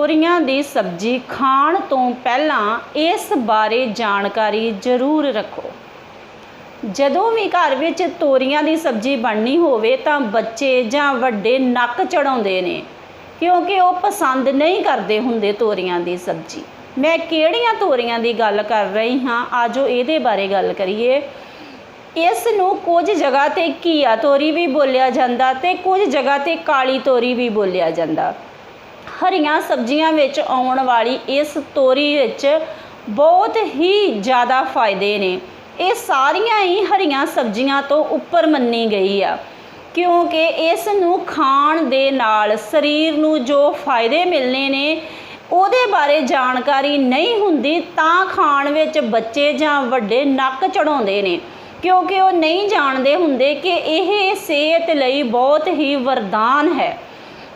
ਤੋਰੀਆਂ ਦੀ ਸਬਜ਼ੀ ਖਾਣ ਤੋਂ ਪਹਿਲਾਂ ਇਸ ਬਾਰੇ ਜਾਣਕਾਰੀ ਜ਼ਰੂਰ ਰੱਖੋ। ਜਦੋਂ ਵੀ ਘਰ ਵਿੱਚ ਤੋਰੀਆਂ ਦੀ ਸਬਜ਼ੀ ਬਣਨੀ ਹੋਵੇ ਤਾਂ ਬੱਚੇ ਜਾਂ ਵੱਡੇ ਨੱਕ ਚੜਾਉਂਦੇ ਨੇ, ਕਿਉਂਕਿ ਉਹ ਪਸੰਦ ਨਹੀਂ ਕਰਦੇ ਹੁੰਦੇ ਤੋਰੀਆਂ ਦੀ ਸਬਜ਼ੀ। ਮੈਂ ਕਿਹੜੀਆਂ ਤੋਰੀਆਂ ਦੀ ਗੱਲ ਕਰ ਰਹੀ ਹਾਂ? ਆਜੋ ਇਹਦੇ ਬਾਰੇ ਗੱਲ ਕਰੀਏ। ਇਸ ਨੂੰ ਕੁਝ ਜਗ੍ਹਾ ਤੇ ਘੀਆ ਤੋਰੀ ਵੀ ਬੋਲਿਆ ਜਾਂਦਾ ਤੇ ਕੁਝ ਜਗ੍ਹਾ ਤੇ ਕਾਲੀ ਤੋਰੀ ਵੀ ਬੋਲਿਆ ਜਾਂਦਾ। ਹਰੀਆਂ ਸਬਜ਼ੀਆਂ ਵਿੱਚ ਆਉਣ ਵਾਲੀ ਇਸ ਤੋਰੀ ਵਿੱਚ ਬਹੁਤ ਹੀ ਜ਼ਿਆਦਾ ਫਾਇਦੇ ਨੇ। ਇਹ ਸਾਰੀਆਂ ਹੀ ਹਰੀਆਂ ਸਬਜ਼ੀਆਂ ਤੋਂ ਉੱਪਰ ਮੰਨੀ ਗਈ ਆ, ਕਿਉਂਕਿ ਇਸ ਨੂੰ ਖਾਣ ਦੇ ਨਾਲ ਸਰੀਰ ਨੂੰ ਜੋ ਫਾਇਦੇ ਮਿਲਨੇ ਨੇ, ਉਹਦੇ ਬਾਰੇ ਜਾਣਕਾਰੀ ਨਹੀਂ ਹੁੰਦੀ ਤਾਂ ਖਾਣ ਵਿੱਚ ਬੱਚੇ ਜਾਂ ਵੱਡੇ ਨੱਕ ਚੜਾਉਂਦੇ ਨੇ, ਕਿਉਂਕਿ ਉਹ ਨਹੀਂ ਜਾਣਦੇ ਹੁੰਦੇ ਕਿ ਇਹ ਸਿਹਤ ਲਈ ਬਹੁਤ ਹੀ ਵਰਦਾਨ ਹੈ।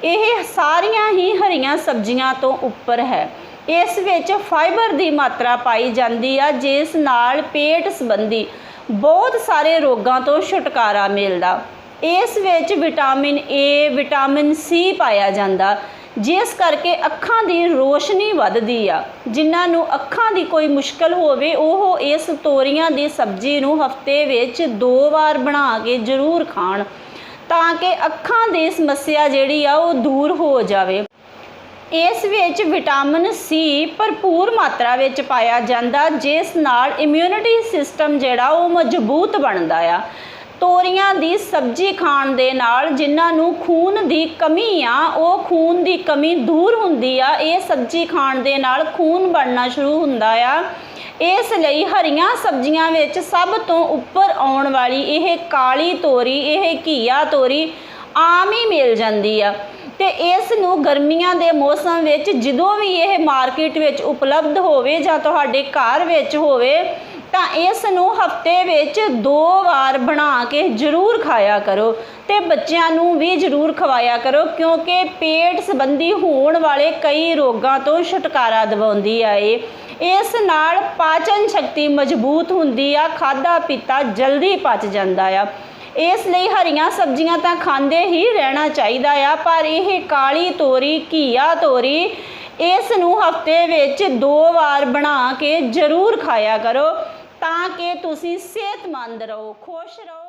ਇਹ ਸਾਰੀਆਂ ਹੀ ਹਰੀਆਂ ਸਬਜ਼ੀਆਂ ਤੋਂ ਉੱਪਰ ਹੈ। ਇਸ ਵਿੱਚ ਫਾਈਬਰ ਦੀ ਮਾਤਰਾ ਪਾਈ ਜਾਂਦੀ ਆ, ਜਿਸ ਨਾਲ ਪੇਟ ਸੰਬੰਧੀ ਬਹੁਤ ਸਾਰੇ ਰੋਗਾਂ ਤੋਂ ਛੁਟਕਾਰਾ ਮਿਲਦਾ। ਇਸ ਵਿੱਚ ਵਿਟਾਮਿਨ ਏ ਵਿਟਾਮਿਨ ਸੀ ਪਾਇਆ ਜਾਂਦਾ, ਜਿਸ ਕਰਕੇ ਅੱਖਾਂ ਦੀ ਰੋਸ਼ਨੀ ਵੱਧਦੀ ਆ। ਜਿਨ੍ਹਾਂ ਨੂੰ ਅੱਖਾਂ ਦੀ ਕੋਈ ਮੁਸ਼ਕਲ ਹੋਵੇ, ਉਹ ਇਸ ਤੋਰੀਆਂ ਦੀ ਸਬਜ਼ੀ ਨੂੰ ਹਫ਼ਤੇ ਵਿੱਚ ਦੋ ਵਾਰ ਬਣਾ ਕੇ ਜ਼ਰੂਰ ਖਾਣ। ਤਾਂ ਕਿ ਅੱਖਾਂ ਦੀ ਸਮੱਸਿਆ ਜਿਹੜੀ ਆ ਉਹ ਦੂਰ ਹੋ ਜਾਵੇ। ਇਸ ਵਿੱਚ ਵਿਟਾਮਿਨ ਸੀ ਭਰਪੂਰ ਮਾਤਰਾ ਵਿੱਚ ਪਾਇਆ ਜਾਂਦਾ, ਜਿਸ ਨਾਲ ਇਮਿਊਨਿਟੀ ਸਿਸਟਮ ਜਿਹੜਾ ਉਹ ਮਜ਼ਬੂਤ ਬਣਦਾ ਆ। ਤੋਰੀਆਂ ਦੀ ਸਬਜ਼ੀ ਖਾਣ ਦੇ ਨਾਲ ਜਿਨ੍ਹਾਂ ਨੂੰ ਖੂਨ ਦੀ ਕਮੀ ਆ, ਉਹ ਖੂਨ ਦੀ ਕਮੀ ਦੂਰ ਹੁੰਦੀ ਆ। ਇਹ ਸਬਜ਼ੀ ਖਾਣ ਦੇ ਨਾਲ ਖੂਨ ਬਣਨਾ ਸ਼ੁਰੂ ਹੁੰਦਾ ਆ। ਇਸ ਲਈ ਹਰੀਆਂ ਸਬਜ਼ੀਆਂ ਵਿੱਚ ਸਭ ਤੋਂ ਉੱਪਰ ਆਉਣ ਵਾਲੀ ਇਹ ਕਾਲੀ ਤੋਰੀ, ਇਹ ਘੀਆ ਤੋਰੀ ਆਮ ਹੀ ਮਿਲ ਜਾਂਦੀ ਆ। ਤੇ ਇਸ ਨੂੰ ਗਰਮੀਆਂ ਦੇ ਮੌਸਮ ਵਿੱਚ ਜਦੋਂ ਵੀ ਇਹ ਮਾਰਕੀਟ ਵਿੱਚ ਉਪਲਬਧ ਹੋਵੇ ਜਾਂ ਤੁਹਾਡੇ ਘਰ ਵਿੱਚ ਹੋਵੇ, ਤਾਂ ਇਸ ਨੂੰ ਹਫ਼ਤੇ ਵਿੱਚ ਦੋ ਵਾਰ ਬਣਾ ਕੇ ਜ਼ਰੂਰ ਖਾਇਆ ਕਰੋ ਤੇ ਬੱਚਿਆਂ ਨੂੰ ਵੀ ਜ਼ਰੂਰ ਖਵਾਇਆ ਕਰੋ, ਕਿਉਂਕਿ ਪੇਟ ਸੰਬੰਧੀ ਹੋਣ ਵਾਲੇ ਕਈ ਰੋਗਾਂ ਤੋਂ ਛੁਟਕਾਰਾ ਦਿਵਾਉਂਦੀ ਆ ਇਹ। ਇਸ ਨਾਲ ਪਾਚਨ ਸ਼ਕਤੀ ਮਜ਼ਬੂਤ ਹੁੰਦੀ ਆ ਖਾਦਾ ਪੀਤਾ ਜਲਦੀ ਪਚ ਜਾਂਦਾ ਆ। ਇਸ ਲਈ ਹਰੀਆਂ ਸਬਜ਼ੀਆਂ ਤਾਂ ਖਾਂਦੇ ਹੀ ਰਹਿਣਾ ਚਾਹੀਦਾ ਆ, ਪਰ ਇਹ ਕਾਲੀ ਤੋਰੀ, ਘੀਆ ਤੋਰੀ, ਇਸ ਨੂੰ ਹਫ਼ਤੇ ਵਿੱਚ ਦੋ ਵਾਰ ਬਣਾ ਕੇ ਜ਼ਰੂਰ ਖਾਇਆ ਕਰੋ, ਤਾਂ ਕਿ ਤੁਸੀਂ ਸਿਹਤਮੰਦ ਰਹੋ, ਖੁਸ਼ ਰਹੋ।